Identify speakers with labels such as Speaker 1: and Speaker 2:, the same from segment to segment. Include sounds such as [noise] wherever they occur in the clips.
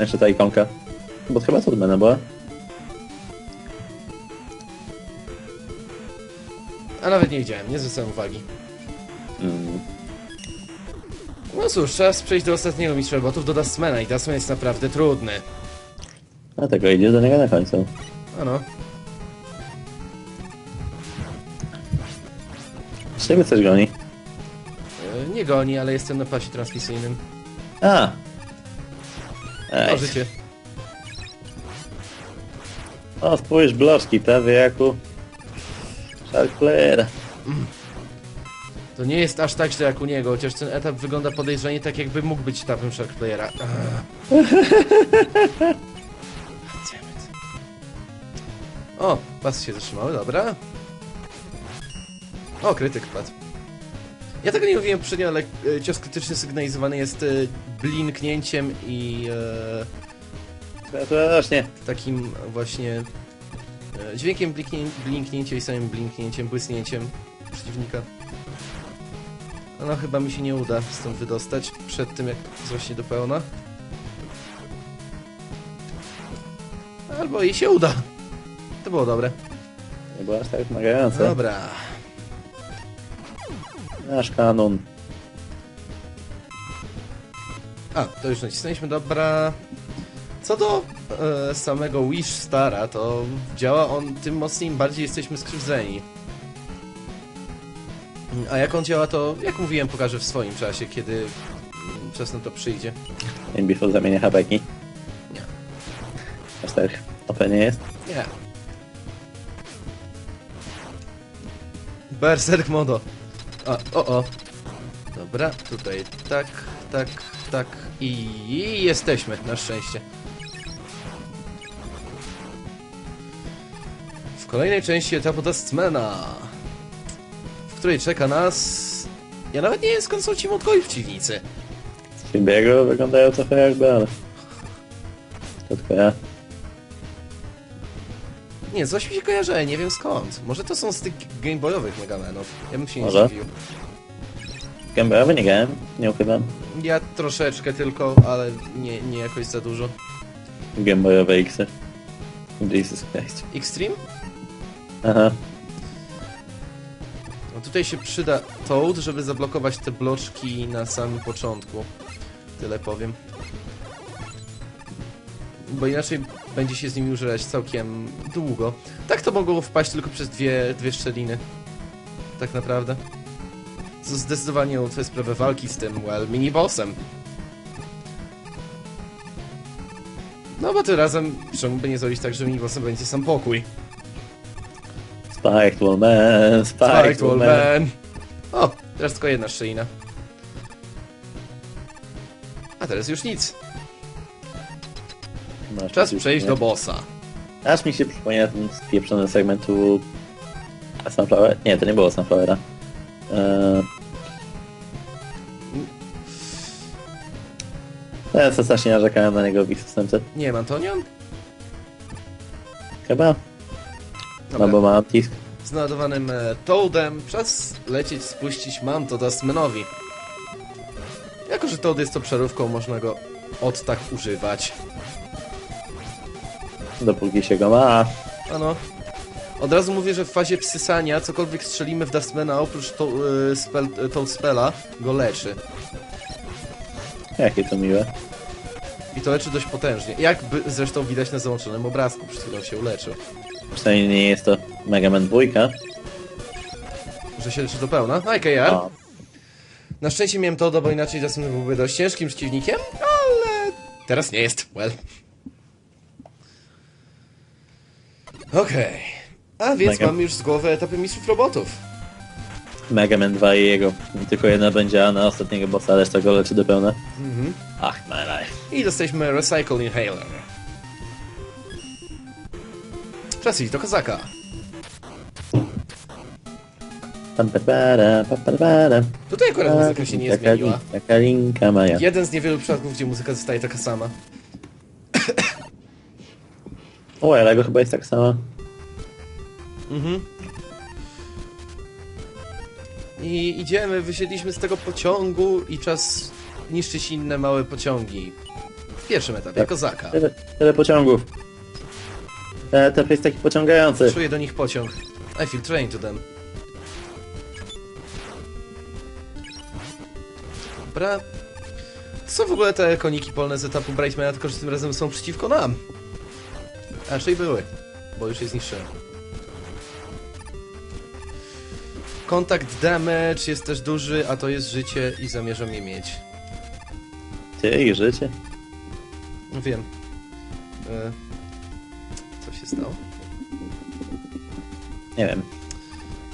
Speaker 1: Jeszcze ta ikonka. Bo chyba to od mnie była.
Speaker 2: A nawet nie widziałem, nie zwracałem uwagi.
Speaker 1: Mm.
Speaker 2: No cóż, czas przejść do ostatniego mistrza robotów, do Dustmana i Dustman jest naprawdę trudny.
Speaker 1: Dlatego idziesz do niego na końcu.
Speaker 2: Ano.
Speaker 1: Czy mnie coś goni?
Speaker 2: E, Nie goni, ale jestem na pasie transmisyjnym.
Speaker 1: A! Ej.
Speaker 2: Możecie.
Speaker 1: O, spójrz, bloczki, prawie jak u... Sharkplayera.
Speaker 2: To nie jest aż tak źle jak u niego, chociaż ten etap wygląda podejrzanie tak jakby mógł być etapem Sharkplayera. [laughs] O, pasy się zatrzymały, dobra. O, krytyk padł. Ja tego nie mówiłem poprzednio, ale e, cios krytyczny sygnalizowany jest e, blinknięciem i e,
Speaker 1: To rośnie.
Speaker 2: takim właśnie e, dźwiękiem blinknię, blinknięcia i samym blinknięciem, błysnięciem przeciwnika. No chyba mi się nie uda stąd wydostać przed tym jak wzrośnie do pełna. Albo jej się uda. To było dobre.
Speaker 1: Nie było aż tak wymagające.
Speaker 2: Dobra.
Speaker 1: Nasz kanon.
Speaker 2: A, to już nacisnęliśmy, dobra. Co do e, samego Wish Stara, to działa on tym mocniej, im bardziej jesteśmy skrzywdzeni. A jak on działa, to jak mówiłem, pokażę w swoim czasie, kiedy czas na to przyjdzie.
Speaker 1: Before zamienia habeki.
Speaker 2: Nie.
Speaker 1: Aż tak OP nie jest.
Speaker 2: Nie. Berserk modo. A, o, o. Dobra, tutaj tak, tak, tak i jesteśmy, na szczęście. W kolejnej części etapu Dustmana, w której czeka nas... Ja nawet nie wiem skąd są ci młotkowi przeciwnicy.
Speaker 1: Z wyglądają trochę jakby, ale... To tylko ja.
Speaker 2: Nie, coś mi się kojarzy, ale nie wiem skąd. Może to są z tych gameboyowych Megamanów. Ja bym się nie
Speaker 1: Może.
Speaker 2: zdziwił.
Speaker 1: Gębowy nie grałem, nie ukrywam.
Speaker 2: Ja troszeczkę tylko, ale nie, nie jakoś za dużo.
Speaker 1: Gameboyowe X-y. Jesus Christ.
Speaker 2: Extreme?
Speaker 1: Aha.
Speaker 2: No tutaj się przyda Toad, żeby zablokować te bloczki na samym początku. Tyle powiem. Bo inaczej będzie się z nimi użerać całkiem długo. Tak to mogło wpaść tylko przez dwie, dwie szczeliny. Tak naprawdę. Co zdecydowanie ułatwia sprawę walki z tym, well, minibossem. No bo tym razem, czemu by nie zrobić tak, że minibossem będzie sam pokój?
Speaker 1: Spiked Wall Man, Spiked,
Speaker 2: Spiked
Speaker 1: Wall
Speaker 2: Wall
Speaker 1: Man.
Speaker 2: Man. O, teraz tylko jedna szczelina. A teraz już nic.
Speaker 1: Masz
Speaker 2: Czas przejść do bossa.
Speaker 1: Aż mi się przypomina ten spieprzony segmentu Sunflower. Nie, to nie było Sunflowera. Eee... Ja co strasznie narzekałem na niego w ich systemce.
Speaker 2: Nie wiem, Antonion?
Speaker 1: Chyba?
Speaker 2: Dobra.
Speaker 1: No bo ma tisk.
Speaker 2: Z naładowanym e, Toadem czas lecieć, spuścić Manto Dustmanowi. Jako, że Toad jest to przerówką, można go od tak używać.
Speaker 1: Dopóki się go ma.
Speaker 2: Ano. Od razu mówię, że w fazie psysania cokolwiek strzelimy w Dustmana oprócz to, y, spell, y, Toad Spella go leczy.
Speaker 1: Jakie to miłe.
Speaker 2: I to leczy dość potężnie. Jak by zresztą widać na załączonym obrazku, przed chwilą się uleczył.
Speaker 1: Przynajmniej nie jest to Mega Man 2.
Speaker 2: Że się leczy do pełna. No IKR.
Speaker 1: O,
Speaker 2: Na szczęście miałem to, bo inaczej Dustman byłby dość ciężkim przeciwnikiem, ale teraz nie jest. Well. Okej. A więc
Speaker 1: Mega.
Speaker 2: mamy już z głowy etapy mistrzów robotów.
Speaker 1: Mega Man 2 i jego. Tylko jedna będzie, a na ostatniego bossa reszta go leczy do pełna.
Speaker 2: Mhm.
Speaker 1: Ach, my life.
Speaker 2: I dostaliśmy Recycle Inhaler. Czas iść do kozaka. Tutaj akurat muzyka się nie zmieniła.
Speaker 1: Taka linka maja.
Speaker 2: Jeden z niewielu przypadków, gdzie muzyka zostaje taka sama.
Speaker 1: O, ale go chyba jest tak sama.
Speaker 2: Mhm. I idziemy, wysiedliśmy z tego pociągu i czas niszczyć inne małe pociągi. w pierwszym etapie,
Speaker 1: Tak.
Speaker 2: kozaka.
Speaker 1: Tyle, tyle pociągów. Ten etap jest taki pociągający.
Speaker 2: Czuję do nich pociąg. I feel train to them. Dobra. Co w ogóle te koniki polne z etapu Brightmana, tylko że tym razem są przeciwko nam? A raczej były, bo już je zniszczyłem. Kontakt damage jest też duży, a to jest życie i zamierzam je mieć.
Speaker 1: Ty i życie.
Speaker 2: No Wiem. E, co się stało?
Speaker 1: Nie wiem.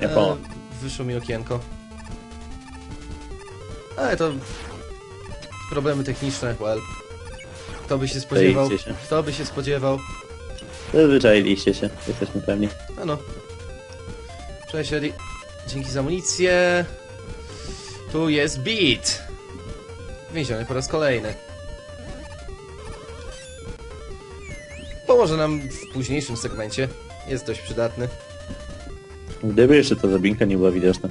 Speaker 1: Nie
Speaker 2: E, wyszło mi okienko. Ale to... Problemy techniczne, well. Kto by się spodziewał?
Speaker 1: Się.
Speaker 2: Kto by się spodziewał?
Speaker 1: Zwyczailiście się, jesteśmy pewni.
Speaker 2: No no. Cześć Eri. Dzięki za amunicję. Tu jest beat. Więziony po raz kolejny. Pomoże nam w późniejszym segmencie. Jest dość przydatny.
Speaker 1: Gdyby jeszcze ta zabinka nie była widoczna.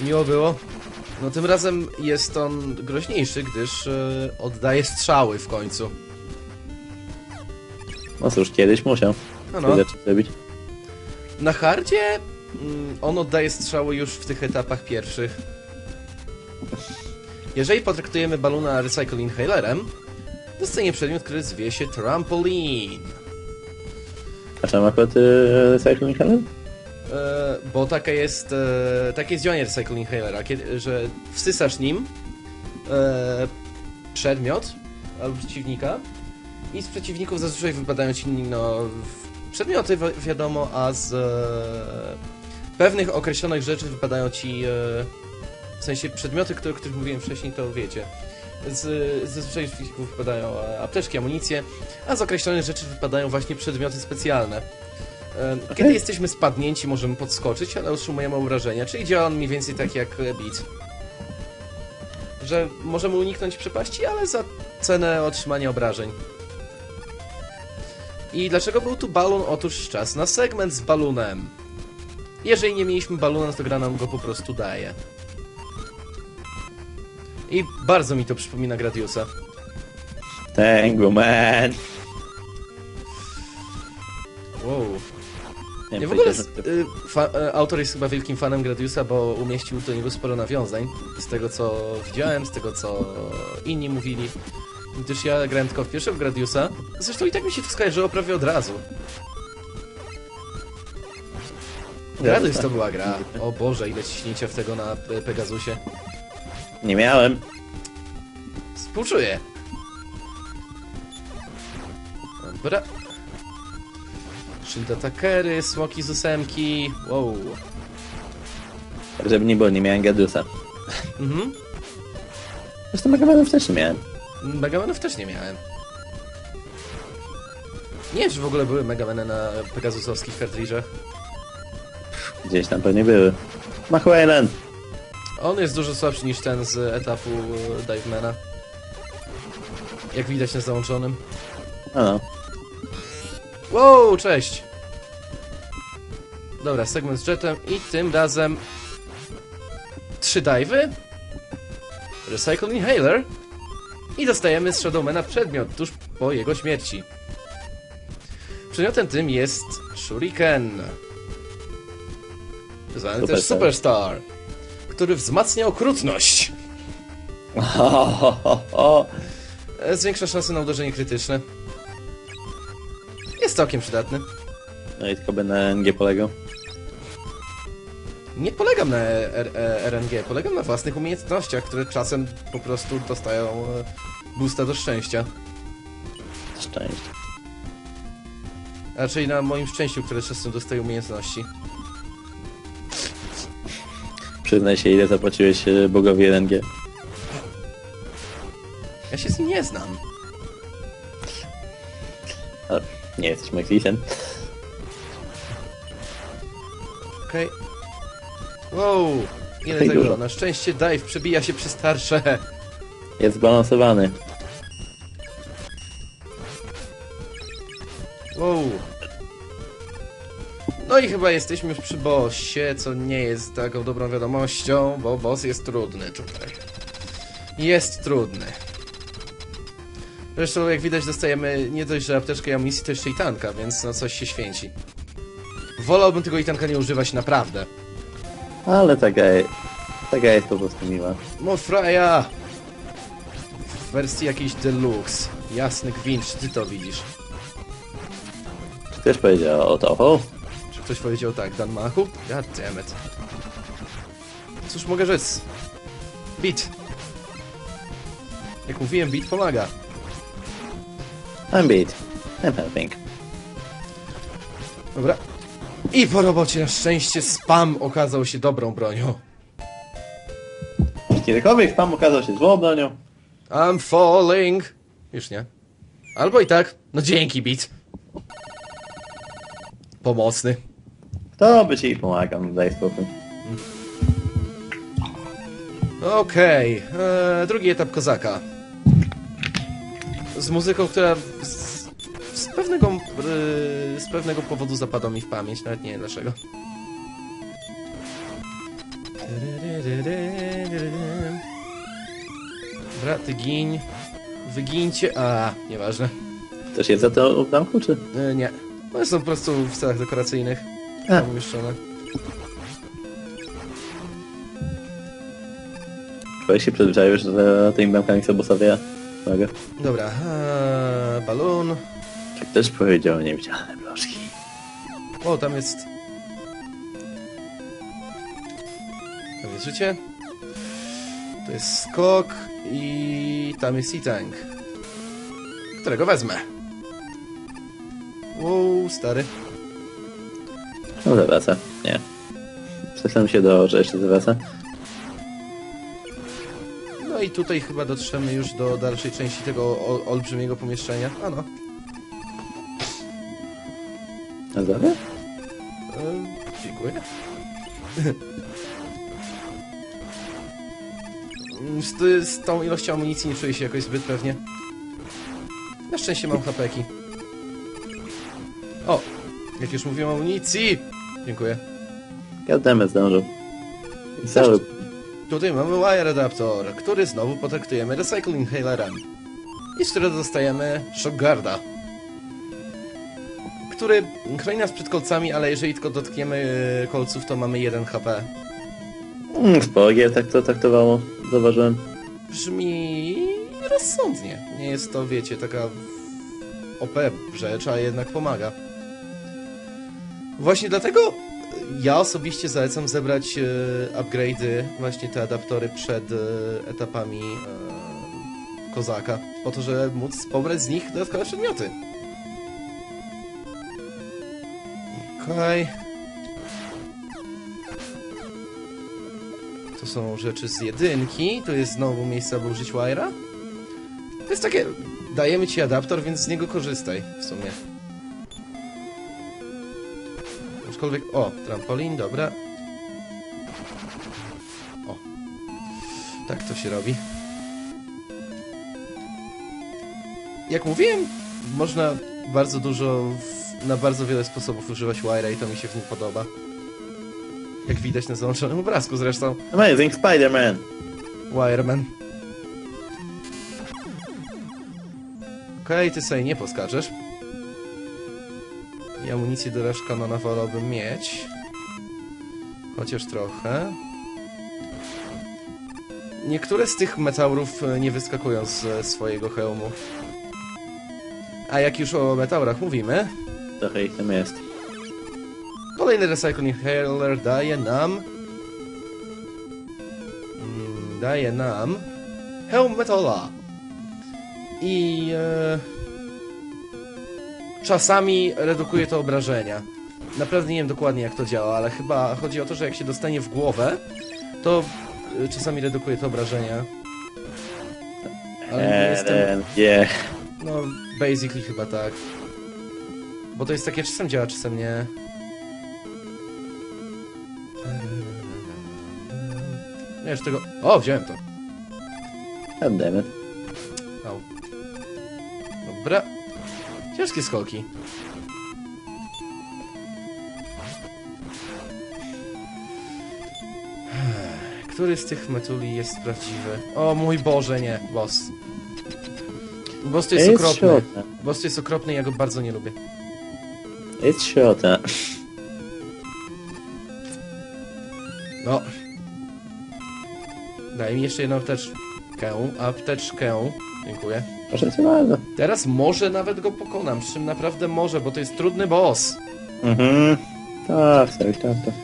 Speaker 2: Miło było. No tym razem jest on groźniejszy, gdyż e, oddaje strzały w końcu.
Speaker 1: No cóż, kiedyś musiał
Speaker 2: No,
Speaker 1: no. zrobić.
Speaker 2: Na hardzie mm, on oddaje strzały już w tych etapach pierwszych. Jeżeli potraktujemy baluna Recycle Inhalerem, dostanie przedmiot, który zwie się Trampoline.
Speaker 1: A czemu akurat y, Cycling Helen?
Speaker 2: E, bo taka jest, e, takie jest działanie Recycle Inhalera, kiedy, że wsysasz nim e, przedmiot albo przeciwnika i z przeciwników zazwyczaj wypadają ci no, przedmioty wi- wiadomo, a z pewnych określonych rzeczy wypadają ci w sensie przedmioty, które, o których mówiłem wcześniej, to wiecie. Z, zazwyczaj z wypadają apteczki, amunicje, a z określonych rzeczy wypadają właśnie przedmioty specjalne. E, Kiedy jesteśmy spadnięci, możemy podskoczyć, ale otrzymujemy obrażenia, czyli działa on mniej więcej tak jak e, Beat. Że możemy uniknąć przepaści, ale za cenę otrzymania obrażeń. I dlaczego był tu balon? Otóż czas na segment z balunem. Jeżeli nie mieliśmy balona, to gra nam go po prostu daje. I bardzo mi to przypomina Gradiusa.
Speaker 1: Tango Man!
Speaker 2: Wow.
Speaker 1: Nie,
Speaker 2: w ogóle y, fa, y, autor jest chyba wielkim fanem Gradiusa, bo umieścił do niego sporo nawiązań. Z tego co widziałem, z tego co inni mówili. Gdyż ja grałem tylko w pierwszego Gradiusa. Zresztą i tak mi się to skojarzyło prawie od razu. Gradius to była gra. O Boże, ile ciśnięcia w tego na Pe- Pegasusie.
Speaker 1: Nie miałem.
Speaker 2: Współczuję. Dobra. Shield Attackery, smoki z ósemki. Wow.
Speaker 1: Żeby nie było, nie miałem Gadusa.
Speaker 2: Mhm.
Speaker 1: Zresztą Megamanów też nie miałem.
Speaker 2: Megamanów też nie miałem. Nie wiem, czy w ogóle były Megamany na Pegasusowskich kartridżach.
Speaker 1: Gdzieś tam pewnie były. Machwayland!
Speaker 2: On jest dużo słabszy niż ten z etapu e, Divemana. Jak widać na załączonym.
Speaker 1: A no.
Speaker 2: Wow, cześć! Dobra, segment z jetem i tym razem... Trzy dive'y? Recycle Inhaler? I dostajemy z Shadowmana przedmiot tuż po jego śmierci. Przedmiotem tym jest Shuriken. Zwany też
Speaker 1: Superstar.
Speaker 2: Który wzmacnia okrutność. [laughs] Zwiększa szanse na uderzenie krytyczne. Jest całkiem przydatny.
Speaker 1: No i tylko by na NG polegał.
Speaker 2: Nie polegam na R e, RNG, polegam na własnych umiejętnościach, które czasem po prostu dostają e, boosta do szczęścia.
Speaker 1: Szczęście.
Speaker 2: A Raczej na moim szczęściu, które czasem dostaje umiejętności.
Speaker 1: Przyznaj się, ile zapłaciłeś e, bogowi LNG.
Speaker 2: Ja się z nim nie znam.
Speaker 1: Ale nie jesteś Meklisem.
Speaker 2: Okej. Wow! Ile tego?
Speaker 1: dużo.
Speaker 2: Na szczęście dive przebija się przez starsze.
Speaker 1: Jest zbalansowany.
Speaker 2: Wow! No i chyba jesteśmy już przy bossie, co nie jest taką dobrą wiadomością, bo boss jest trudny tutaj. Jest trudny. Zresztą, jak widać, dostajemy nie dość, że apteczkę i amunicji, to jeszcze i tanka, więc no coś się święci. Wolałbym tego i tanka nie używać naprawdę.
Speaker 1: Ale ta gra, ta gra jest po prostu miła.
Speaker 2: Mofraja! W wersji jakiejś deluxe. Jasny gwint, ty to widzisz?
Speaker 1: Czy też powiedziała o to?
Speaker 2: Czy ktoś powiedział tak, Dan Machu? God damn it. Cóż mogę rzec? Beat. Jak mówiłem, beat pomaga.
Speaker 1: I'm beat. I'm helping.
Speaker 2: Dobra. I po robocie na szczęście spam okazał się dobrą bronią.
Speaker 1: Kiedykolwiek spam okazał się złą bronią.
Speaker 2: I'm falling. Już nie. Albo i tak. No dzięki, beat. Pomocny.
Speaker 1: To by ci pomagam, daj spokój.
Speaker 2: Okej, eee, drugi etap kozaka. Z muzyką, która z, z, pewnego, yy, z pewnego powodu zapadła mi w pamięć, nawet nie wiem dlaczego. Dobra, ty giń. Wygincie. A, nieważne.
Speaker 1: Też jest za to w zamku, czy?
Speaker 2: Yy, nie. One są po prostu w celach dekoracyjnych.
Speaker 1: A.
Speaker 2: Tam umieszczone.
Speaker 1: Człowiek się przyzwyczaił, że tymi bramkami są bossowie. Mogę.
Speaker 2: Dobra, eee, balon.
Speaker 1: Czy ktoś powiedział niewidzialne bloczki?
Speaker 2: O, tam jest... Tam jest życie. To jest skok i tam jest e-tank. Którego wezmę. Wow, stary.
Speaker 1: No zawraca. Nie. Przestanę się do, że jeszcze zawraca.
Speaker 2: No i tutaj chyba dotrzemy już do dalszej części tego o, olbrzymiego pomieszczenia. A no. [laughs] Z, ty- z tą ilością amunicji nie czuję się jakoś zbyt pewnie. Na szczęście mam hapeki. O! Jak już mówiłem o amunicji! Dziękuję.
Speaker 1: Goddammit zdążył. I cały...
Speaker 2: Tutaj mamy wire adapter, który znowu potraktujemy recycle inhalerem. I z którego dostajemy shockguarda. Który chroni nas przed kolcami, ale jeżeli tylko dotkniemy e, kolców, to mamy 1 HP.
Speaker 1: Mm, sporo gier tak to traktowało. Zauważyłem.
Speaker 2: Brzmi rozsądnie. Nie jest to, wiecie, taka OP rzecz, a jednak pomaga. Właśnie dlatego ja osobiście zalecam zebrać e, upgrade'y, właśnie te adaptory przed e, etapami kozaka, po to, żeby móc pobrać z nich dodatkowe przedmioty. Okej. To są rzeczy z jedynki. Tu jest znowu miejsce, aby użyć wire'a. To jest takie... Dajemy ci adaptor, więc z niego korzystaj w sumie. Aczkolwiek... O, trampolin, dobra. O. Tak to się robi. Jak mówiłem, można bardzo dużo... W, na bardzo wiele sposobów używać wire'a i to mi się w nim podoba. Jak widać na załączonym obrazku zresztą.
Speaker 1: Amazing Spider-Man!
Speaker 2: Wireman. Okej, ty sobie nie poskaczesz. I amunicję do rush kanona wolałbym mieć. Chociaż trochę. Niektóre z tych metaurów e, nie wyskakują ze swojego hełmu. A jak już o metaurach mówimy,
Speaker 1: Trochę ich tam jest.
Speaker 2: Kolejny Recycling Inhaler daje nam... Mm, daje nam... Hełm Metala. I... E, czasami redukuje to obrażenia. Naprawdę nie wiem dokładnie jak to działa, ale chyba chodzi o to, że jak się dostanie w głowę, to e, czasami redukuje to obrażenia. Ale nie jestem...
Speaker 1: Nie.
Speaker 2: No, basically chyba tak. Bo to jest takie, czasem działa, czasem nie. Eee. Nie, już tego... O, wziąłem to.
Speaker 1: Goddammit.
Speaker 2: Au. Dobra. Ciężkie skoki. Eee, który z tych metuli jest prawdziwy? O mój Boże, nie, boss. Boss to jest,
Speaker 1: jest
Speaker 2: okropny. Boss to jest okropny, ja go bardzo nie lubię.
Speaker 1: Jest środka.
Speaker 2: No. Daj mi jeszcze jedną apteczkę. Apteczkę. Dziękuję.
Speaker 1: Proszę cię bardzo.
Speaker 2: Teraz może nawet go pokonam, z czym naprawdę może, bo to jest trudny boss.
Speaker 1: Mhm. Tak, tak, tak, tak.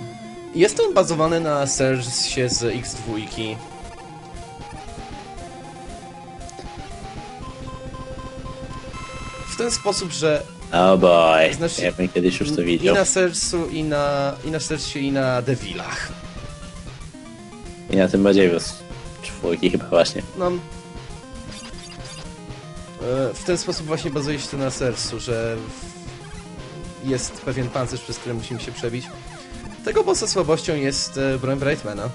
Speaker 2: Jest on bazowany na serwisie z X2. W ten sposób, że
Speaker 1: Oh boy.
Speaker 2: Znaczy-
Speaker 1: Ja bym kiedyś już to
Speaker 2: i
Speaker 1: widział.
Speaker 2: na sercu, i na, i na sercu, i na Devilach.
Speaker 1: I na tym badziewiu z czwórki chyba właśnie.
Speaker 2: No. E, W ten sposób właśnie bazuje się to na sercu, że jest pewien pancerz, przez który musimy się przebić. Tego bossa słabością jest e, broń Brightmana.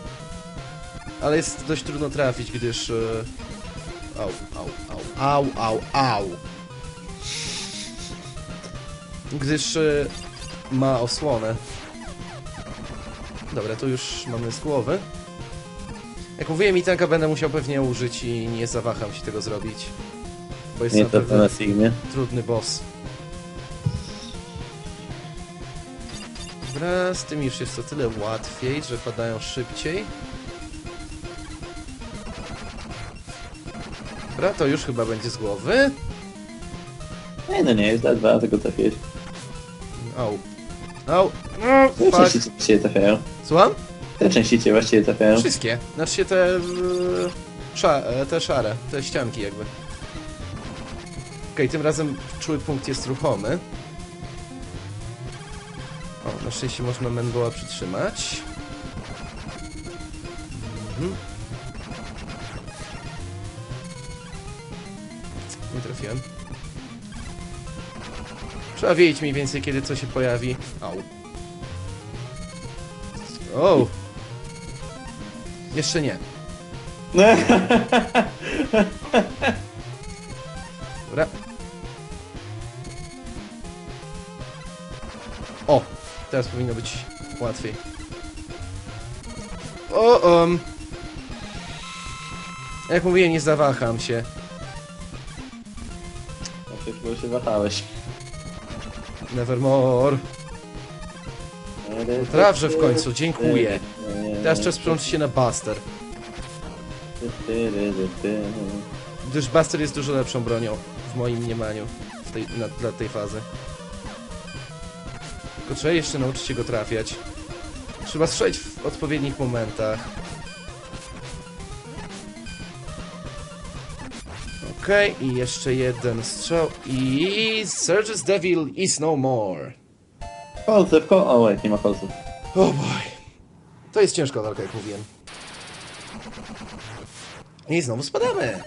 Speaker 2: Ale jest dość trudno trafić, gdyż... e, Au, au, au, au, au, au. Gdyż e, ma osłonę. Dobra, to już mamy z głowy. Jak mówiłem, i tanka będę musiał pewnie użyć i nie zawaham się tego zrobić. Bo jest
Speaker 1: Nie to
Speaker 2: naprawdę
Speaker 1: na Sigmie.
Speaker 2: trudny boss. Dobra, z tym już jest to tyle łatwiej, że padają szybciej. Dobra, to już chyba będzie z głowy.
Speaker 1: Nie no nie, jest dwa, tylko trafiłeś.
Speaker 2: Au. Au.
Speaker 1: Te
Speaker 2: Fuck.
Speaker 1: części cię trafiają.
Speaker 2: Słucham?
Speaker 1: Te części cię właściwie trafiają.
Speaker 2: Wszystkie. Znaczy się te... e, Sza, e, te szare, te ścianki jakby. Okej, tym razem czuły punkt jest ruchomy. O, na szczęście można Menboa przytrzymać. Mhm. Trzeba wiedzieć mniej więcej, kiedy co się pojawi. Au. O! Jeszcze nie. Dobra. O! Teraz powinno być łatwiej. O, um. Jak mówię, nie zawaham się.
Speaker 1: Przecież bo się wahałeś.
Speaker 2: Nevermore. Trafże w końcu, dziękuję. Teraz czas przełączyć się na Buster. Gdyż Buster jest dużo lepszą bronią, w moim mniemaniu, w tej, na, dla tej fazy. Tylko trzeba jeszcze nauczyć się go trafiać. Trzeba strzelić w odpowiednich momentach. Okej, i jeszcze jeden strzał i... Surge's Devil is no more.
Speaker 1: Kolce w ko... O, wait, nie ma kolców.
Speaker 2: O oh boy. To jest ciężka walka, jak mówiłem. I znowu spadamy.